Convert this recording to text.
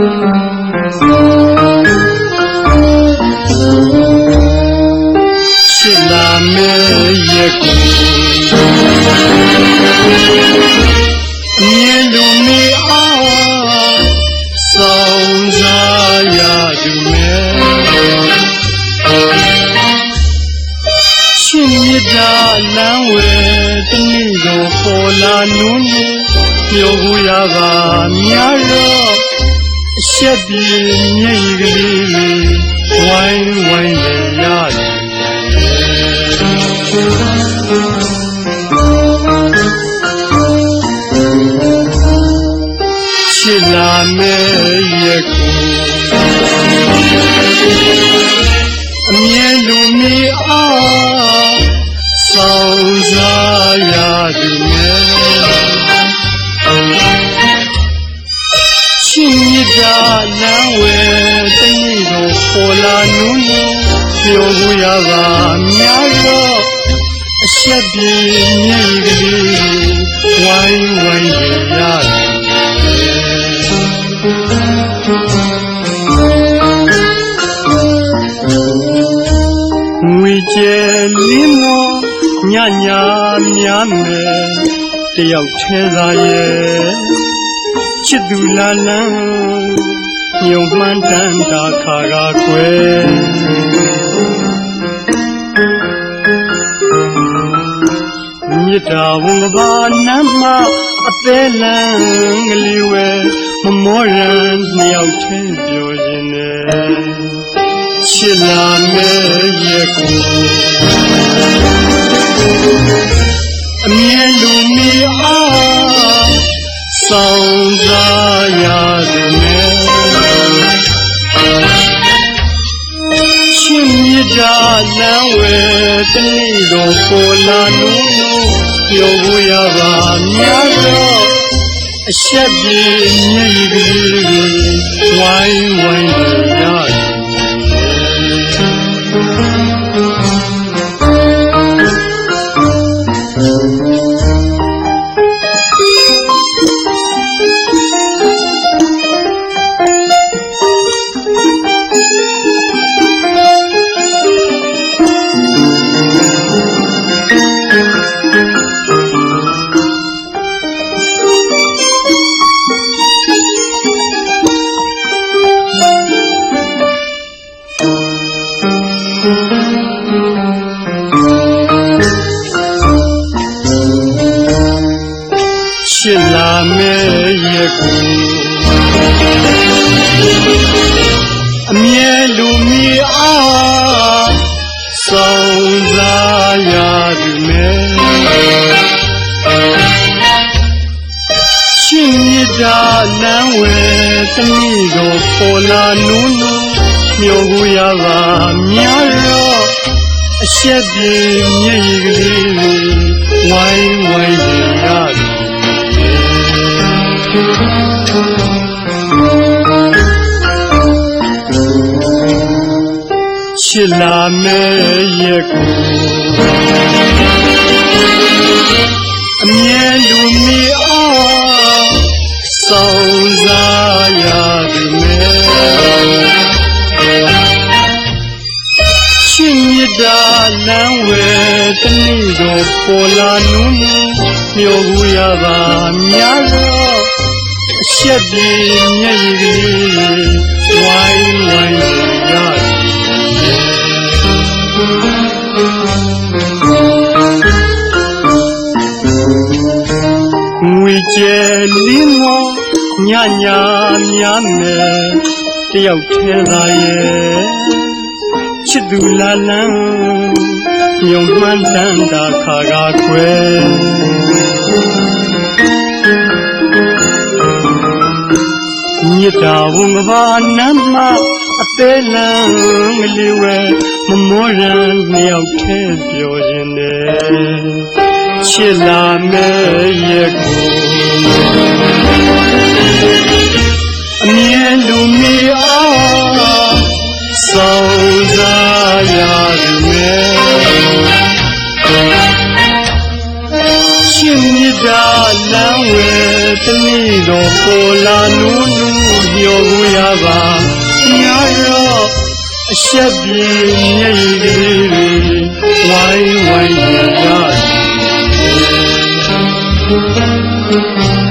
ရှင်လာမေရဲ့ကိုမြေလူမီအားဆောင်စားရသူမဲရှင်မြတ်တာလမ်းဝဲတနည်းကိုပေါ်လာနုံးမြေပြောဘူးရပါများတော့ အဆက်ပြေမျက်ရည်ကလေးလေးဝိုင်းဝိုင်းနဲ့ရတယ်ချစ်လာမယ့်ရက်ကိုအမြဲလူမီအားဆောင်စားရသည် ပေါ်လာနုံးနေပြောဘူးရပါများတော့အဆက်ပြေမျက်ရည်ကလေးဝိုင်းဝိုင်းရရတယ်ငွေကျဲလင်းမောညညာများမယ်တယောက်ထဲသာရဲ့ချစ်သူလာလန်း ညုံမှန်းတန်တာခါကားကွယ်မြစ်တာဝန်ကဘာနမ်းမအသေးလန်းကလေးဝဲမမောရန်နှစ်ယောက်ထဲပြောခြင်းနဲ့ချစ်လာမယ့်ရက်ကိုအမြဲလူမီအားဆောင်စားရသည် နဲ့ရှင်မြတ်တာလမ်းဝဲတနည်းတော်ပေါ်လာနုံပြောဘူးရပါများတော့အဆက်ပြေမျက်ရည်ကလေးကိုဝိုင်းဝိုင်း က်ကိုအမြဲလူမီအားဆောင်စားရသည်မယ်ရှင်မြတ်တာလမ်းဝဲသမီးကိုပေါ်လာနုံနုံမျိုးကိုရပါများတော့အဆက်ပြေမျက်ရည်ကလေးဝိုင်းဝိုင်းရ ရတယ်ချစ်လာမယ့်ရက်ကိုအမြဲလူမီအားဆောင်စားရသည်မယ်ရှင်မြတ်တာလမ်းဝဲတနည်းတော်ပေါ်လာနုံမျိုးဘူးရပါများတော့အဆက်ပြေမျက်ရည် ငွေကျဲလင်းမောညညာများမယ်တယောက်ထဲသာရဲ့ချစ်သူလာလန်းညုံမှန်းတန်တာခါကားခွဲမြစ်တာဝန်ကဘာနမ်းမအသေးလန်းကလေးဝဲမမောရန်နှစ်ယောက်ထဲပြောခြင်းနဲ့ ချစ်လာမယ့်ရက်ကိုအမြဲလူမီအားဆောင်စားရသည်မယ်ရှင်မြတ်တာလမ်းဝဲတနည်းတော်ပေါ်လာနုနုညောကိုရပါညာရောအဆက်ပြေမျက်ရည်ကလေး Thank you.